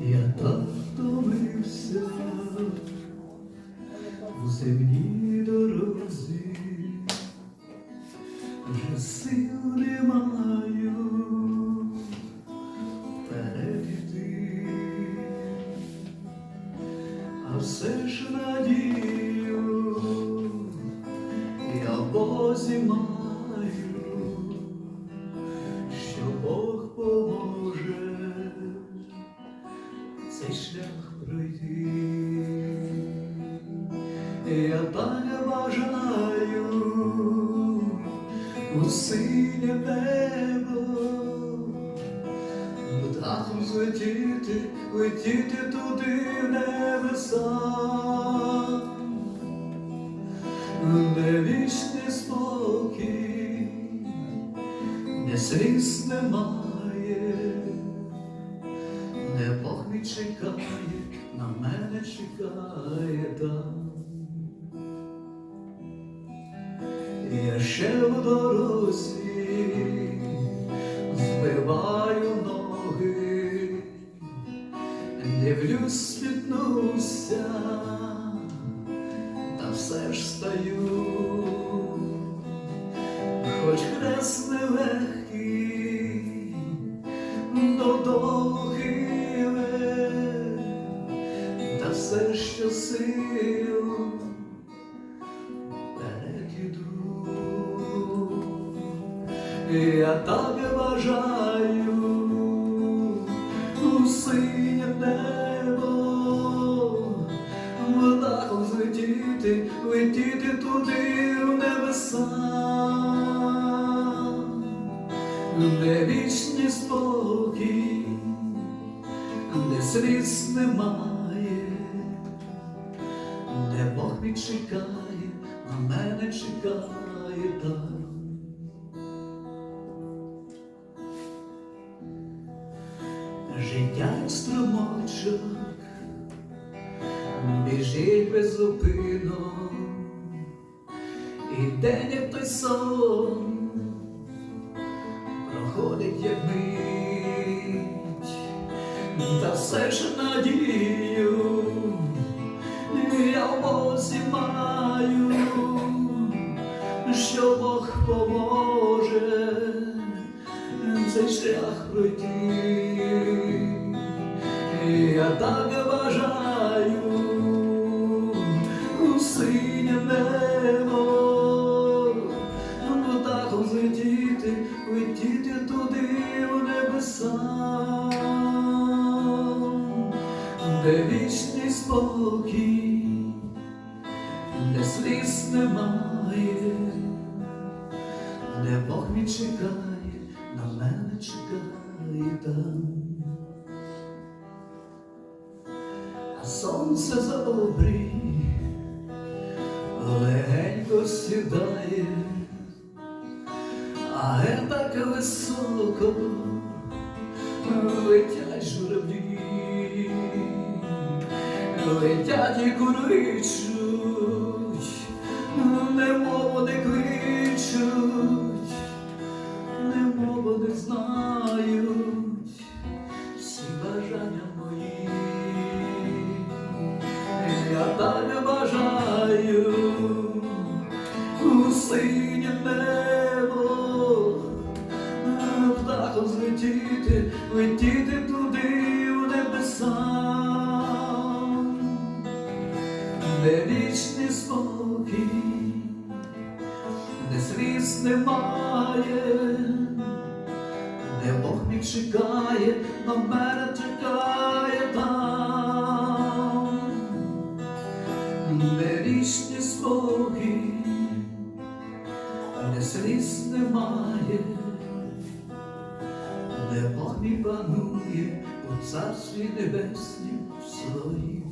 Я так втомився. У земній дорозі, вже сил не маю. Перейти, а все ж надію я Бозі маю, Я так бажаю у синє небо, птахом злетіти, летіти туди небеса, де вічний спокій, де сліз немає. Не Бог мій чекає, на мене чекає там. Ще в дорозі збиваю ноги, дивлюсь, спітнуся, та все ж стаю, Я так бажаю у синє небо, птахом злетіти, летіти туди в небеса де вічний спокій, де сліз немає, де Бог мій чекає, на мене чекає там. Життя струмочок біжить без беззупинно, і день як той сон. Проходить як мить, та все ж надію, я в Бозі маю, так бажаю у синє небо, птахом злетіти, летіти туди в небеса, де вічний спокій, де сліз немає, де Бог мій чекає, на мене чекає там. Сонце за обрій. Легенько сідає, а ге так високо летять журавлі, летять і куричуть, немов вони кличуть, немов вони знають Я так бажаю у синє небо, птахом злетіти, летіти туди в небеса, де вічний спокій, де сліз немає, де Бог мій чекає, на мене чекає там, де вічний спокій, де сліз немає, де мій панує у царстві небеснім своїм.